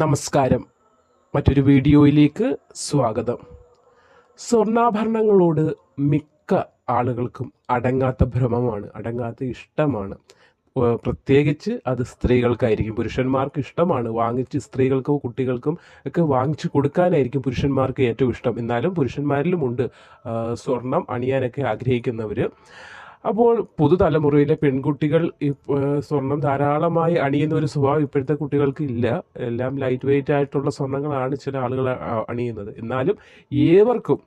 നമസ്കാരം. മറ്റൊരു വീഡിയോയിലേക്ക് സ്വാഗതം. സ്വർണാഭരണങ്ങളോട് മിക്ക ആളുകൾക്കും അടങ്ങാത്ത ഭ്രമമാണ് അടങ്ങാത്ത ഇഷ്ടമാണ്. പ്രത്യേകിച്ച് അത് സ്ത്രീകൾക്കായിരിക്കും. പുരുഷന്മാർക്ക് ഇഷ്ടമാണ്. വാങ്ങിച്ച് സ്ത്രീകൾക്കും കുട്ടികൾക്കും ഒക്കെ വാങ്ങിച്ചു കൊടുക്കാനായിരിക്കും പുരുഷന്മാർക്ക് ഏറ്റവും ഇഷ്ടം. എന്നാലും പുരുഷന്മാരിലുമുണ്ട് ഉണ്ട് സ്വർണം അണിയാനൊക്കെ ആഗ്രഹിക്കുന്നവർ അപ്പോൾ പുതുതലമുറയിലെ പെൺകുട്ടികൾ സ്വർണം ധാരാളമായി അണിയുന്ന ഒരു സ്വഭാവം ഇപ്പോഴത്തെ കുട്ടികൾക്ക് ഇല്ല. എല്ലാം ലൈറ്റ് വെയിറ്റ് ആയിട്ടുള്ള സ്വർണങ്ങളാണ് ചില ആളുകൾ അണിയുന്നത്. എന്നാലും ഏവർക്കും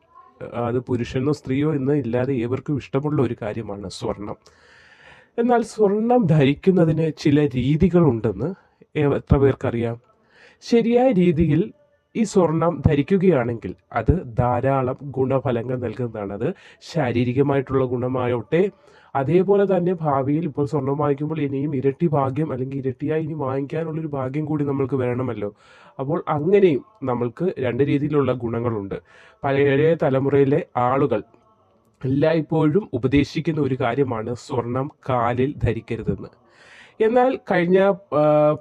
അത് പുരുഷനോ സ്ത്രീയോ എന്ന് ഇല്ലാതെ ഏവർക്കും ഇഷ്ടമുള്ള ഒരു കാര്യമാണ് സ്വർണം. എന്നാൽ സ്വർണം ധരിക്കുന്നതിന് ചില രീതികളുണ്ടെന്ന് എത്ര പേർക്കറിയാം? ശരിയായ രീതിയിൽ ഈ സ്വർണം ധരിക്കുകയാണെങ്കിൽ അത് ധാരാളം ഗുണഫലങ്ങൾ നൽകുന്നതാണ്. അത് ശാരീരികമായിട്ടുള്ള ഗുണമായോട്ടെ അതേപോലെ തന്നെ ഭാവിയിൽ ഇപ്പോൾ സ്വർണം വാങ്ങിക്കുമ്പോൾ ഇനിയും ഇരട്ടി ഭാഗ്യം അല്ലെങ്കിൽ ഇരട്ടിയായി ഇനി വാങ്ങിക്കാനുള്ളൊരു ഭാഗ്യം കൂടി നമ്മൾക്ക് വേണമല്ലോ അപ്പോൾ അങ്ങനെയും നമ്മൾക്ക് രണ്ട് രീതിയിലുള്ള ഗുണങ്ങളുണ്ട്. പഴയ തലമുറയിലെ ആളുകൾ എല്ലായ്പ്പോഴും ഉപദേശിക്കുന്ന ഒരു കാര്യമാണ് സ്വർണം കാലിൽ ധരിക്കരുതെന്ന്. എന്നാൽ കഴിഞ്ഞ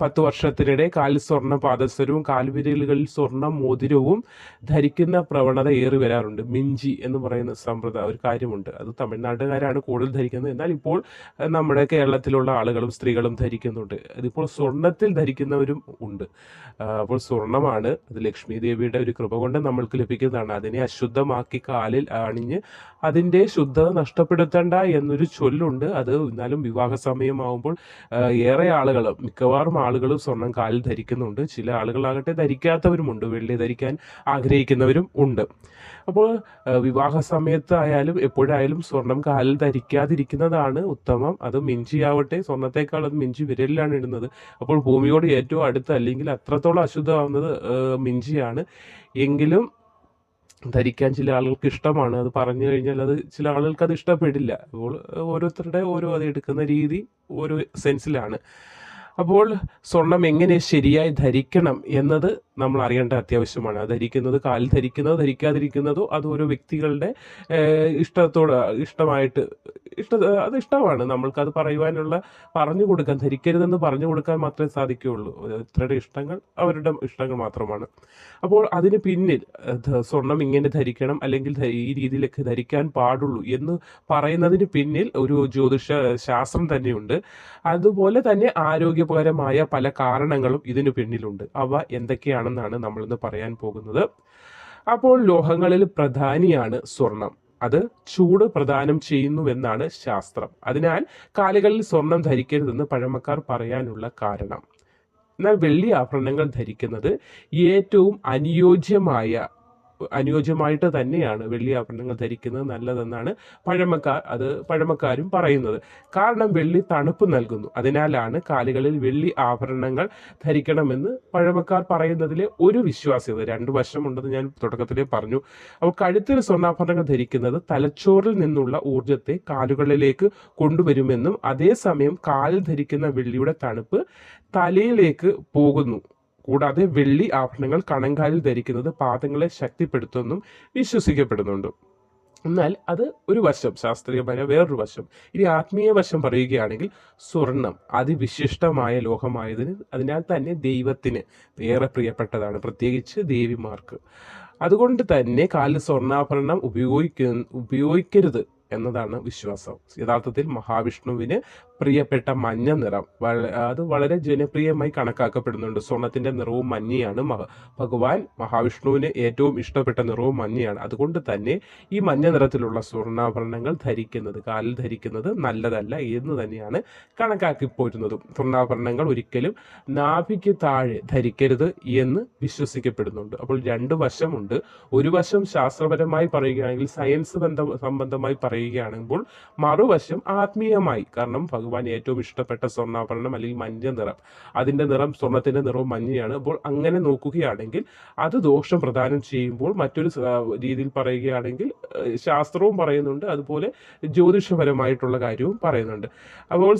പത്ത് വർഷത്തിനിടെ കാലിൽ സ്വർണ പാദസരവും കാൽവിരലുകളിൽ സ്വർണ മോതിരവും ധരിക്കുന്ന പ്രവണത ഏറി വരാറുണ്ട്. മിഞ്ചി എന്ന് പറയുന്ന സമ്പ്രദ ഒരു കാര്യമുണ്ട്. അത് തമിഴ്നാട്ടുകാരാണ് കൂടുതൽ ധരിക്കുന്നത്. എന്നാൽ ഇപ്പോൾ നമ്മുടെ കേരളത്തിലുള്ള ആളുകളും സ്ത്രീകളും ധരിക്കുന്നുണ്ട്. അതിപ്പോൾ സ്വർണത്തിൽ ധരിക്കുന്നവരും ഉണ്ട്. അപ്പോൾ സ്വർണമാണ് അത് ലക്ഷ്മി ദേവിയുടെ ഒരു കൃപ കൊണ്ട് നമ്മൾക്ക് ലഭിക്കുന്നതാണ്. അതിനെ അശുദ്ധമാക്കി കാലിൽ അണിഞ്ഞ് അതിന്റെ ശുദ്ധത നഷ്ടപ്പെടുത്തണ്ട എന്നൊരു ചൊല്ലുണ്ട്. അത് എന്നാലും വിവാഹ സമയമാവുമ്പോൾ ആ, ഏറെ ആളുകൾ മിക്കവാറും ആളുകൾ സ്വർണം കാലിൽ ധരിക്കുന്നുണ്ട്. ചില ആളുകളാകട്ടെ ധരിക്കാത്തവരുമുണ്ട്. വെള്ളി ധരിക്കാൻ ആഗ്രഹിക്കുന്നവരും ഉണ്ട്. അപ്പോൾ വിവാഹ സമയത്തായാലും എപ്പോഴായാലും സ്വർണം കാലിൽ ധരിക്കാതിരിക്കുന്നതാണ് ഉത്തമം. അത് മിഞ്ചിയാവട്ടെ. സ്വർണത്തെക്കാൾ അത് മിഞ്ചി വിരലിലാണ് ഇടുന്നത്. അപ്പോൾ ഭൂമിയോട് ഏറ്റവും അടുത്ത് അല്ലെങ്കിൽ അത്രത്തോളം അശുദ്ധമാവുന്നത് മിഞ്ചിയാണ്. എങ്കിലും ധരിക്കാൻ ചില ആളുകൾക്ക് ഇഷ്ടമാണ്. അത് പറഞ്ഞു കഴിഞ്ഞാൽ അത് ചില ആളുകൾക്ക് അത് ഇഷ്ടപ്പെടില്ല. അപ്പോൾ ഓരോരുത്തരുടെ ഓരോ അത് എടുക്കുന്ന രീതി ഓരോ സെൻസിലാണ് അപ്പോൾ സ്വർണം എങ്ങനെ ശരിയായി ധരിക്കണം എന്നത് നമ്മൾ അറിയേണ്ട അത്യാവശ്യമാണ്. അത് ധരിക്കുന്നത് കാലിൽ ധരിക്കുന്നതോ ധരിക്കാതിരിക്കുന്നതോ അത് ഓരോ വ്യക്തികളുടെ ഇഷ്ടത്തോട് ഇഷ്ടമായിട്ട് ഇഷ്ട അത് ഇഷ്ടമാണ്. നമ്മൾക്ക് അത് പറയുവാനുള്ള പറഞ്ഞു കൊടുക്കാൻ ധരിക്കരുതെന്ന് പറഞ്ഞു കൊടുക്കാൻ മാത്രമേ സാധിക്കുകയുള്ളൂ. ഇത്രയുടെ ഇഷ്ടങ്ങൾ അവരുടെ ഇഷ്ടങ്ങൾ മാത്രമാണ്. അപ്പോൾ അതിന് പിന്നിൽ സ്വർണം ഇങ്ങനെ ധരിക്കണം അല്ലെങ്കിൽ ഈ രീതിയിലൊക്കെ ധരിക്കാൻ പാടുള്ളൂ എന്ന് പറയുന്നതിന് പിന്നിൽ ഒരു ജ്യോതിഷ ശാസ്ത്രം തന്നെയുണ്ട്. അതുപോലെ തന്നെ ആരോഗ്യപരമായ പല കാരണങ്ങളും ഇതിന് പിന്നിലുണ്ട്. അവ എന്തൊക്കെയാണെന്നാണ് നമ്മളിന്ന് പറയാൻ പോകുന്നത്. അപ്പോൾ ലോഹങ്ങളിൽ പ്രധാനിയാണ് സ്വർണം. അത് ചൂട് പ്രദാനം ചെയ്യുന്നുവെന്നാണ് ശാസ്ത്രം. അതിനാൽ കാലുകളിൽ സ്വർണം ധരിക്കരുതെന്ന് പഴമക്കാർ പറയാനുള്ള കാരണം. എന്നാൽ വെള്ളി ആഭരണങ്ങൾ ധരിക്കുന്നത് ഏറ്റവും അനുയോജ്യമായ അനുയോജ്യമായിട്ട് തന്നെയാണ് വെള്ളി ആഭരണങ്ങൾ ധരിക്കുന്നത് നല്ലതെന്നാണ് പഴമക്കാർ അത് പഴമക്കാരും പറയുന്നത്. കാരണം വെള്ളി തണുപ്പ് നൽകുന്നു. അതിനാലാണ് കാലുകളിൽ വെള്ളി ആഭരണങ്ങൾ ധരിക്കണമെന്ന് പഴമക്കാർ പറയുന്നതിലെ ഒരു വിശ്വാസ്യത. രണ്ട് വശമുണ്ടെന്ന് ഞാൻ തുടക്കത്തിലേ പറഞ്ഞു. അപ്പോൾ കഴുത്തിൽ സ്വർണാഭരണങ്ങൾ ധരിക്കുന്നത് തലച്ചോറിൽ നിന്നുള്ള ഊർജത്തെ കാലുകളിലേക്ക് കൊണ്ടുവരുമെന്നും അതേസമയം കാലിൽ ധരിക്കുന്ന വെള്ളിയുടെ തണുപ്പ് തലയിലേക്ക് പോകുന്നു. കൂടാതെ വെള്ളി ആഭരണങ്ങൾ കണങ്കാലിൽ ധരിക്കുന്നത് പാദങ്ങളെ ശക്തിപ്പെടുത്തുമെന്നും വിശ്വസിക്കപ്പെടുന്നുണ്ട്. എന്നാൽ അത് ഒരു വശം ശാസ്ത്രീയമായ വേറൊരു വശം. ഇനി ആത്മീയ വശം പറയുകയാണെങ്കിൽ സ്വർണം അതിവിശിഷ്ടമായ ലോഹമായതിന് അതിനാൽ തന്നെ ദൈവത്തിന് ഏറെ പ്രിയപ്പെട്ടതാണ് പ്രത്യേകിച്ച് ദേവിമാർക്ക്. അതുകൊണ്ട് തന്നെ കാലിൽ സ്വർണാഭരണം ഉപയോഗിക്ക ഉപയോഗിക്കരുത് എന്നതാണ് വിശ്വാസം. യഥാർത്ഥത്തിൽ മഹാവിഷ്ണുവിന് പ്രിയപ്പെട്ട മഞ്ഞ നിറം. അത് വളരെ ജനപ്രിയമായി കണക്കാക്കപ്പെടുന്നുണ്ട്. സ്വർണത്തിന്റെ നിറവും മഞ്ഞയാണ്. ഭഗവാൻ മഹാവിഷ്ണുവിന് ഏറ്റവും ഇഷ്ടപ്പെട്ട നിറവും മഞ്ഞയാണ്. അതുകൊണ്ട് തന്നെ ഈ മഞ്ഞ നിറത്തിലുള്ള സ്വർണാഭരണങ്ങൾ ധരിക്കുന്നത് കാലിൽ ധരിക്കുന്നത് നല്ലതല്ല എന്ന് തന്നെയാണ് കണക്കാക്കി പോരുന്നതും സ്വർണാഭരണങ്ങൾ ഒരിക്കലും നാഭിക്ക് താഴെ ധരിക്കരുത് എന്ന് വിശ്വസിക്കപ്പെടുന്നുണ്ട്. അപ്പോൾ രണ്ട് വശമുണ്ട്. ഒരു വശം ശാസ്ത്രപരമായി പറയുകയാണെങ്കിൽ സയൻസ് ബന്ധ സംബന്ധമായി പറയുകയാണെങ്കിൽ മറുവശം ആത്മീയമായി. കാരണം ഭഗവാൻ ഏറ്റവും ഇഷ്ടപ്പെട്ട സ്വർണാഭരണം അല്ലെങ്കിൽ മഞ്ഞ നിറം. അതിന്റെ നിറം സ്വർണത്തിന്റെ നിറവും മഞ്ഞയാണ്. അപ്പോൾ അങ്ങനെ നോക്കുകയാണെങ്കിൽ അത് ദോഷം പ്രദാനം ചെയ്യുമ്പോൾ മറ്റൊരു രീതിയിൽ പറയുകയാണെങ്കിൽ ശാസ്ത്രവും പറയുന്നുണ്ട്. അതുപോലെ ജ്യോതിഷപരമായിട്ടുള്ള കാര്യവും പറയുന്നുണ്ട്. അപ്പോൾ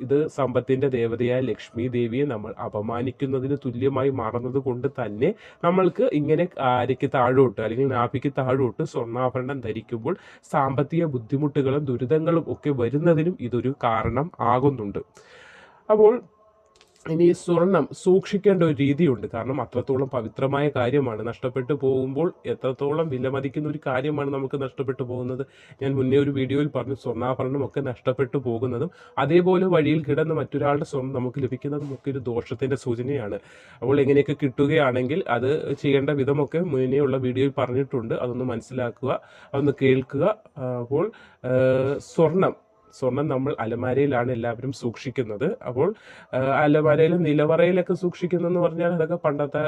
ഇത് സമ്പത്തിന്റെ ദേവതയായ ലക്ഷ്മി ദേവിയെ നമ്മൾ അപമാനിക്കുന്നതിന് തുല്യമായി മാറുന്നത് കൊണ്ട് തന്നെ നമ്മൾക്ക് ഇങ്ങനെ അരയ്ക്ക് താഴോട്ട് അല്ലെങ്കിൽ നാഭിക്ക് താഴോട്ട് സ്വർണാഭരണം ധരിക്കുമ്പോൾ സാമ്പത്തിക ബുദ്ധിമുട്ടുകളും ദുരിതങ്ങളും ഒക്കെ വരുന്നതിനും ഇതൊരു കാരണം ആകുന്നുണ്ട്. അപ്പോൾ ഇനി സ്വർണം സൂക്ഷിക്കേണ്ട ഒരു രീതിയുണ്ട്. കാരണം അത്രത്തോളം പവിത്രമായ കാര്യമാണ്. നഷ്ടപ്പെട്ടു പോകുമ്പോൾ എത്രത്തോളം വിലമതിക്കുന്ന ഒരു കാര്യമാണ് നമുക്ക് നഷ്ടപ്പെട്ടു പോകുന്നത്. ഞാൻ മുന്നേ ഒരു വീഡിയോയിൽ പറഞ്ഞു സ്വർണാഭരണം ഒക്കെ നഷ്ടപ്പെട്ടു പോകുന്നതും അതേപോലെ വഴിയിൽ കിടന്ന് മറ്റൊരാളുടെ സ്വർണം നമുക്ക് ലഭിക്കുന്നതും ഒക്കെ ഒരു ദോഷത്തിന്റെ സൂചനയാണ്. അപ്പോൾ എങ്ങനെയൊക്കെ കിട്ടുകയാണെങ്കിൽ അത് ചെയ്യേണ്ട വിധമൊക്കെ മുന്നേയുള്ള വീഡിയോയിൽ പറഞ്ഞിട്ടുണ്ട്. അതൊന്ന് മനസ്സിലാക്കുക അതൊന്ന് കേൾക്കുക. അപ്പോൾ സ്വർണം സ്വർണം നമ്മൾ അലമാരയിലാണ് എല്ലാവരും സൂക്ഷിക്കുന്നത്. അപ്പോൾ അലമാരയിലും നിലവറയിലൊക്കെ സൂക്ഷിക്കുന്നെന്ന് പറഞ്ഞാൽ അതൊക്കെ പണ്ടത്തെ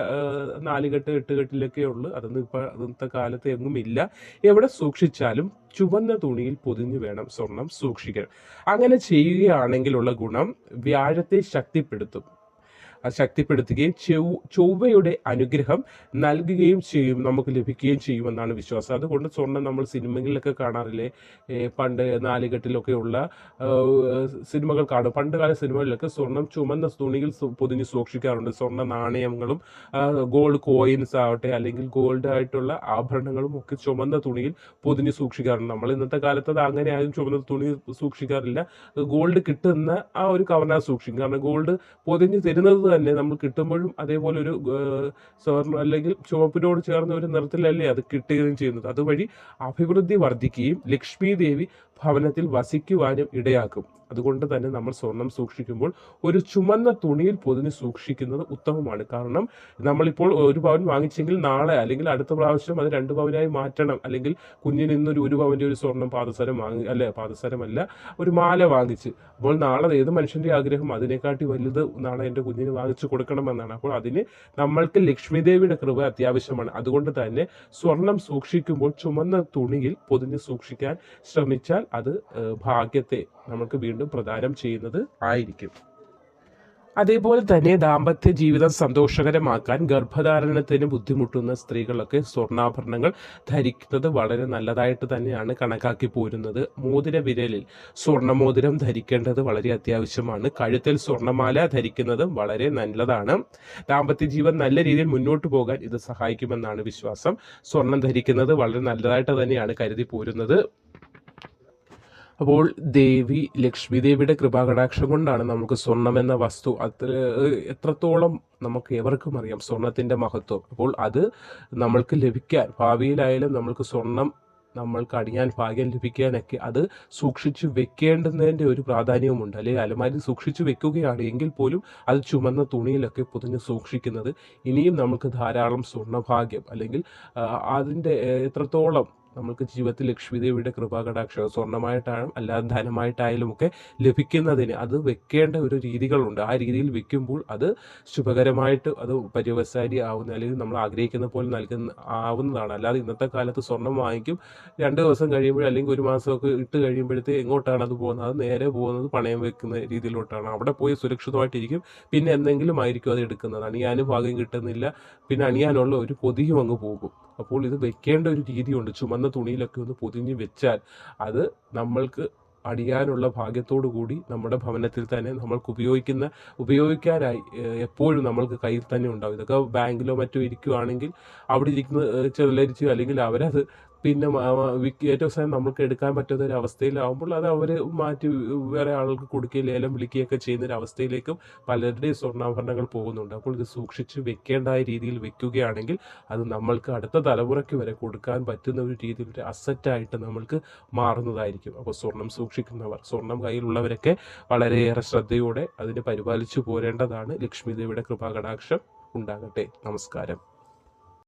നാലുകെട്ട് എട്ടുകെട്ടിലൊക്കെ ഉള്ളു. അതൊന്നും ഇപ്പൊ ഇന്നത്തെ കാലത്ത് എങ്ങും ഇല്ല. എവിടെ സൂക്ഷിച്ചാലും ചുവന്ന തുണിയിൽ പൊതിഞ്ഞു വേണം സ്വർണം സൂക്ഷിക്കാൻ. അങ്ങനെ ചെയ്യുകയാണെങ്കിലുള്ള ഗുണം വ്യാഴത്തെ ശക്തിപ്പെടുത്തും. ശക്തിപ്പെടുത്തുകയും ചെവ് ചൊവ്വയുടെ അനുഗ്രഹം നൽകുകയും ചെയ്യും നമുക്ക് ലഭിക്കുകയും ചെയ്യുമെന്നാണ് വിശ്വാസം. അതുകൊണ്ട് സ്വർണം നമ്മൾ സിനിമകളിലൊക്കെ കാണാറില്ലേ? പണ്ട് നാലുകെട്ടിലൊക്കെ ഉള്ള സിനിമകൾ കാണും. പണ്ട് കാല സിനിമകളിലൊക്കെ സ്വർണം ചുമന്ന തുണിയിൽ പൊതിഞ്ഞ് സൂക്ഷിക്കാറുണ്ട്. സ്വർണ നാണയങ്ങളും ഗോൾഡ് കോയിൻസ് ആവട്ടെ അല്ലെങ്കിൽ ഗോൾഡ് ആയിട്ടുള്ള ആഭരണങ്ങളും ഒക്കെ ചുമന്ന തുണിയിൽ പൊതിഞ്ഞ് സൂക്ഷിക്കാറുണ്ട്. നമ്മൾ ഇന്നത്തെ കാലത്ത് അത് അങ്ങനെ ആരും ചുമന്ന തുണി സൂക്ഷിക്കാറില്ല. ഗോൾഡ് കിട്ടുന്ന ആ ഒരു കവർനാ സൂക്ഷിക്കും. കാരണം ഗോൾഡ് പൊതിഞ്ഞ് തരുന്നത് തന്നെ നമ്മൾ കിട്ടുമ്പോഴും അതേപോലെ ഒരു സ്വർണ അല്ലെങ്കിൽ ചുവപ്പിനോട് ചേർന്ന ഒരു നിറത്തിലല്ലേ അത് കിട്ടുകയും ചെയ്യുന്നത്. അതുവഴി അഭിവൃദ്ധി വർദ്ധിക്കുകയും ലക്ഷ്മി ദേവി ഭവനത്തിൽ വസിക്കുവാനും ഇടയാക്കും. അതുകൊണ്ട് തന്നെ നമ്മൾ സ്വർണം സൂക്ഷിക്കുമ്പോൾ ഒരു ചുമന്ന തുണിയിൽ പൊതിഞ്ഞ് സൂക്ഷിക്കുന്നത് ഉത്തമമാണ്. കാരണം നമ്മളിപ്പോൾ ഒരു പവൻ വാങ്ങിച്ചെങ്കിൽ നാളെ അല്ലെങ്കിൽ അടുത്ത പ്രാവശ്യം അത് രണ്ട് പവനായി മാറ്റണം. അല്ലെങ്കിൽ കുഞ്ഞിന് ഇന്നൊരു ഒരു പവന്റെ ഒരു സ്വർണം പാദസരം വാങ്ങി അല്ലെ പാദസരമല്ല ഒരു മാല വാങ്ങിച്ച്. അപ്പോൾ നാളെ ഏത് മനുഷ്യന്റെ ആഗ്രഹം അതിനെക്കാട്ടി വലുത് നാളെ എന്റെ കുഞ്ഞിന് വാങ്ങിച്ചു കൊടുക്കണമെന്നാണ്. അപ്പോൾ അതിന് നമ്മൾക്ക് ലക്ഷ്മിദേവിയുടെ കൃപ അത്യാവശ്യമാണ്. അതുകൊണ്ട് തന്നെ സ്വർണം സൂക്ഷിക്കുമ്പോൾ ചുമന്ന തുണിയിൽ പൊതിഞ്ഞ് സൂക്ഷിക്കാൻ ശ്രമിച്ചാൽ അത് ഭാഗ്യത്തെ നമുക്ക് വീണ്ടും പ്രദാനം ചെയ്യുന്നത് ആയിരിക്കും. അതേപോലെ തന്നെ ദാമ്പത്യ ജീവിതം സന്തോഷകരമാക്കാൻ ഗർഭധാരണത്തിന് ബുദ്ധിമുട്ടുന്ന സ്ത്രീകളൊക്കെ സ്വർണാഭരണങ്ങൾ ധരിക്കുന്നത് വളരെ നല്ലതായിട്ട് തന്നെയാണ് കണക്കാക്കി പോരുന്നത്. മോതിര വിരലിൽ സ്വർണമോതിരം ധരിക്കേണ്ടത് വളരെ അത്യാവശ്യമാണ്. കഴുത്തിൽ സ്വർണമാല ധരിക്കുന്നത് വളരെ നല്ലതാണ്. ദാമ്പത്യ ജീവൻ നല്ല രീതിയിൽ മുന്നോട്ട് പോകാൻ ഇത് സഹായിക്കുമെന്നാണ് വിശ്വാസം. സ്വർണം ധരിക്കുന്നത് വളരെ നല്ലതായിട്ട് തന്നെയാണ് കരുതി പോരുന്നത്. അപ്പോൾ ദേവി ലക്ഷ്മി ദേവിയുടെ കൃപാകടാക്ഷം കൊണ്ടാണ് നമുക്ക് സ്വർണം എന്ന വസ്തു അത്ര എത്രത്തോളം നമുക്ക് എവർക്കും അറിയാം സ്വർണത്തിന്റെ മഹത്വം. അപ്പോൾ അത് നമ്മൾക്ക് ലഭിക്കാൻ ഭാവിയിലായാലും നമ്മൾക്ക് സ്വർണം നമ്മൾക്ക് അടിയാൻ ഭാഗ്യം ലഭിക്കാനൊക്കെ അത് സൂക്ഷിച്ചു വെക്കേണ്ടുന്നതിന്റെ ഒരു പ്രാധാന്യവുമുണ്ട്. അല്ലെങ്കിൽ അലമാരി സൂക്ഷിച്ചു വെക്കുകയാണ് എങ്കിൽ പോലും അത് ചുമന്ന തുണിയിലൊക്കെ പൊതിഞ്ഞ് സൂക്ഷിക്കുന്നത് ഇനിയും നമുക്ക് ധാരാളം സ്വർണഭാഗ്യം അല്ലെങ്കിൽ അതിന്റെ എത്രത്തോളം നമുക്ക് ജീവിതത്തിൽ ലക്ഷ്മി ദേവിയുടെ കൃപാകടാക്ഷം സ്വർണമായിട്ടാണ് അല്ലാതെ ധനമായിട്ടായാലും ഒക്കെ ലഭിക്കുന്നതിന് അത് വെക്കേണ്ട ഒരു രീതികളുണ്ട്. ആ രീതിയിൽ വെക്കുമ്പോൾ അത് ശുഭകരമായിട്ട് അത് പര്യവസാരി ആവുന്ന അല്ലെങ്കിൽ നമ്മൾ ആഗ്രഹിക്കുന്ന പോലെ നൽകുന്ന ആവുന്നതാണ്. അല്ലാതെ ഇന്നത്തെ കാലത്ത് സ്വർണം വാങ്ങിക്കും രണ്ട് ദിവസം കഴിയുമ്പോൾ അല്ലെങ്കിൽ ഒരു മാസമൊക്കെ ഇട്ട് കഴിയുമ്പോഴത്തേക്ക് എങ്ങോട്ടാണ് അത് പോകുന്നത്? അത് നേരെ പോകുന്നത് പണയം വെക്കുന്ന രീതിയിലോട്ടാണ്. അവിടെ പോയി സുരക്ഷിതമായിട്ടിരിക്കും. പിന്നെ എന്തെങ്കിലും ആയിരിക്കും അത് എടുക്കുന്നത്. അണിയാനും ഭാഗ്യം കിട്ടുന്നില്ല. പിന്നെ അണിയാനുള്ള ഒരു പൊതിയും അങ്ങ് പോകും. അപ്പോൾ ഇത് വെക്കേണ്ട ഒരു രീതിയുണ്ട്. ചുമന്ന തുണിയിലൊക്കെ ഒന്ന് പൊതിഞ്ഞ് വെച്ചാൽ അത് നമ്മൾക്ക് അടിയാനുള്ള ഭാഗ്യത്തോടു കൂടി നമ്മുടെ ഭവനത്തിൽ തന്നെ നമ്മൾക്ക് ഉപയോഗിക്കുന്ന ഉപയോഗിക്കാനായി എപ്പോഴും നമ്മൾക്ക് കയ്യിൽ തന്നെ ഉണ്ടാവും. ഇതൊക്കെ ബാങ്കിലോ മറ്റോ ഇരിക്കുവാണെങ്കിൽ അവിടെ ഇരിക്കുന്ന ചെറുലരിച്ചോ അല്ലെങ്കിൽ അവരത് പിന്നെ ഏറ്റവും അവസാനം നമുക്ക് എടുക്കാൻ പറ്റുന്ന ഒരു അവസ്ഥയിലാവുമ്പോൾ അത് അവർ മാറ്റി വേറെ ആളുകൾക്ക് കൊടുക്കുകയും ലേലം വിളിക്കുകയൊക്കെ ചെയ്യുന്ന ഒരു അവസ്ഥയിലേക്കും പലരുടെയും സ്വർണാഭരണങ്ങൾ പോകുന്നുണ്ട്. അപ്പോൾ ഇത് സൂക്ഷിച്ച് വെക്കേണ്ടായ രീതിയിൽ വെക്കുകയാണെങ്കിൽ അത് നമ്മൾക്ക് അടുത്ത തലമുറയ്ക്ക് വരെ കൊടുക്കാൻ പറ്റുന്ന ഒരു രീതിയിൽ ഒരു അസറ്റായിട്ട് നമ്മൾക്ക് മാറുന്നതായിരിക്കും. അപ്പോൾ സ്വർണം സൂക്ഷിക്കുന്നവർ സ്വർണം കയ്യിലുള്ളവരൊക്കെ വളരെയേറെ ശ്രദ്ധയോടെ അതിനെ പരിപാലിച്ചു പോരേണ്ടതാണ്. ലക്ഷ്മി ദേവിയുടെ കൃപാകടാക്ഷം ഉണ്ടാകട്ടെ. നമസ്കാരം.